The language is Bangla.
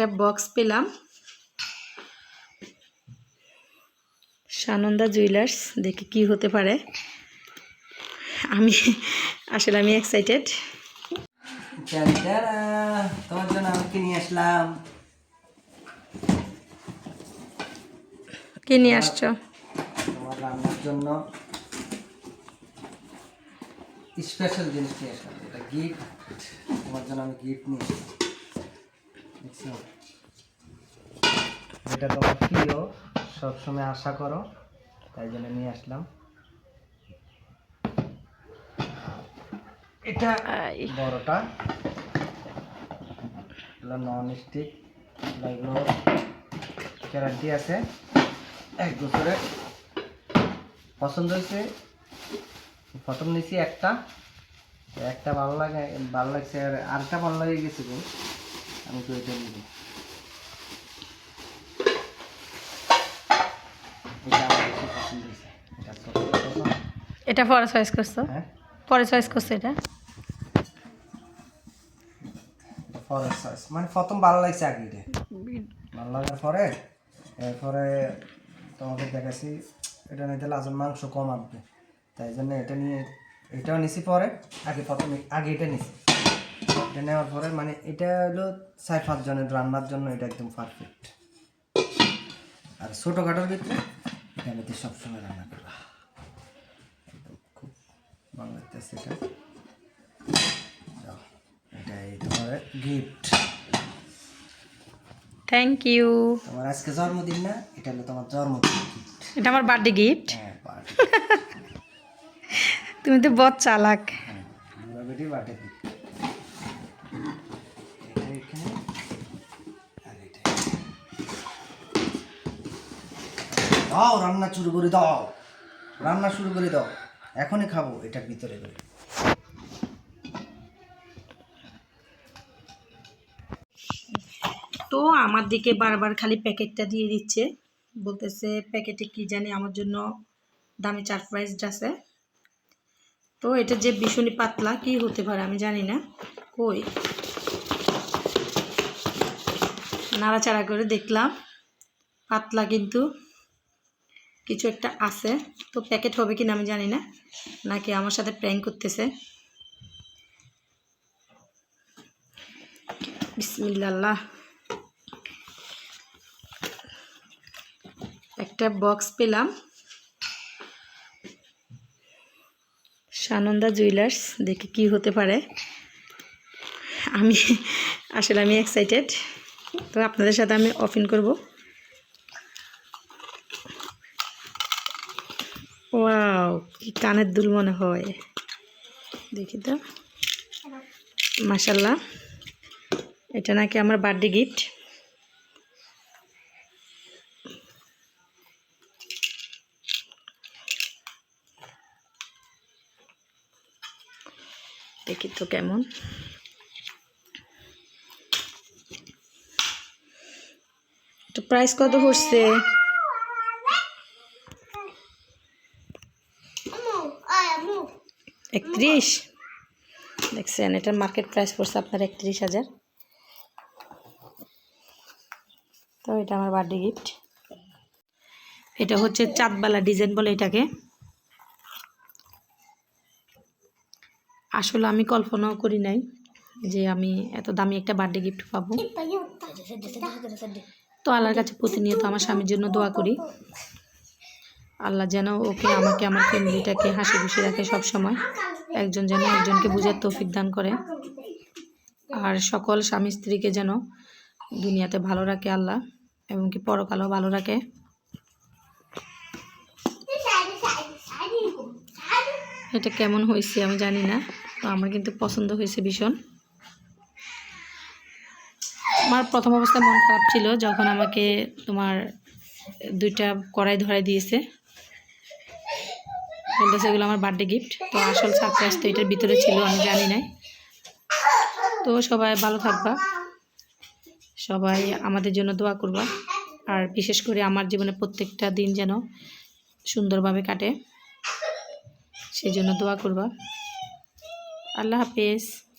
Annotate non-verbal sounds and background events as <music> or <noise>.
একটা বক্স পেলাম। সানন্দা জুয়েলার্স দেখি কি হতে পারে। আমি আসলে আমি এক্সাইটেড তোমার জন্য আমি নিয়ে আসলাম? কি নিয়ে আসছো? তোমার রান্নার জন্য স্পেশাল জিনিস নিয়ে আসলাম এটা গিফট তোমার জন্য আমি গিফট নিয়ে আসলাম দেখছ এটা তোমার প্রিয় সবসময় আশা করো তাই জন্য নিয়ে আসলাম। এটা বড়টা এগুলো নন স্টিক এগুলো গ্যারান্টি আছে। এক বছরে পছন্দ হয়েছে প্রথম নিয়েছি একটা। একটা ভালো লাগে ভালো লাগছে আর আরেকটা ভালো লাগে গেছে গো। আমি তো এটা নিব এটা পরে চয়েস করছ? হ্যাঁ। পরে চয়েস করছ এটা? ফরেস্ট সয়েস মানে প্রথম ভালো লাগছে আগে ভালো লাগার পরে এরপরে তোমাকে দেখাচ্ছি এটা নিতে লাজন মাংস কম আনবে তাই জন্য এটা নিয়ে এটাও নিছি পরে আগে প্রথমে আগে এটা নিছি। এটা নেওয়ার পরে মানে এটা হলো চার পাঁচ জনের রান্নার জন্য এটা একদম পারফেক্ট আর ছোটোখাটোর ভিতরে নিতে সবসময় রান্না একদম খুব ভালো লাগতেছে এটা। এটা এই তোমার গিফট থ্যাংক ইউ তোমার আজকে জন্মদিন না এটা হলো তোমার জন্মদিন। এটা আমার বার্থডে গিফট হ্যাঁ <laughs> তুমি তো বদ চালাক। হ্যাঁ, বার্থডে দাও, রান্না শুরু করে দাও। রান্না শুরু করে দাও। এখনই খাব এটার ভিতরে করে। তো আমার দিকে বারবার খালি প্যাকেটটা দিয়ে দিচ্ছে। বলতেছে, প্যাকেটে কি জানি আমার জন্য দামি সারপ্রাইজড আছে। তো এটা যে ভীষণই পাতলা, কি হতে পারে আমি জানি না। কই? নাড়াচাড়া করে দেখলাম। পাতলা কিন্তু। কিছু একটা আছে। তো প্যাকেট হবে কি না আমি জানি না। নাকি আমার সাথে প্র্যাঙ্ক করতেছে। বিসমিল্লাহ। একটা বক্স পেলাম। সানন্দা জুয়েলার্স দেখি কি হতে পারে। আমি, আসলে আমি এক্সাইটেড তো আপনাদের সাথে আমি অফিন করব। ওয়াও, কি কানের দুল মনে হয়। দেখি তো। মাসাল্লাহ এটা নাকি আমার বার্থডে গিফট। দেখি তো কেমন। তো প্রাইস কত পড়ছে একত্রিশ। দেখছেন, এটার মার্কেট প্রাইস পড়ছে আপনার একত্রিশ হাজার। তো এটা আমার বার্থডে গিফট এটা হচ্ছে চাঁদবালা ডিজাইন বলে এটাকে। আসলে আমি কল্পনাও করি নাই যে আমি এত দামি একটা বার্থডে গিফট পাবো। তো আল্লাহর কাছে প্রতিনিয়ত আমার স্বামীর জন্য দোয়া করি। আল্লাহ যেন ওকে, আমাকে, আমার ফ্যামিলিটাকে হাসি খুশি রাখে সব সময় একজন যেন একজনকে বুঝার তৌফিক দান করে। আর সকল স্বামী স্ত্রীকে যেন দুনিয়াতে ভালো রাখে আল্লাহ, এবং কি পরকালও ভালো রাখে। এটা কেমন হয়েছে আমি জানি না, তো আমার কিন্তু পছন্দ হয়েছে ভীষণ। আমার প্রথম অবস্থায় মন খারাপ ছিল যখন আমাকে তোমার দুইটা কড়াই ধরাই দিয়েছে। বলতেছে এগুলো আমার বার্থডে গিফট তো আসল সারপ্রাইজ তো এটার ভিতরে ছিল, আমি জানি নাই। তো সবাই ভালো থাকবা। সবাই আমাদের জন্য দোয়া করবা। আর বিশেষ করে আমার জীবনে প্রত্যেকটা দিন যেন সুন্দরভাবে কাটে। সেই জন্য দোয়া করবা। আল্লাহ হাফেজ।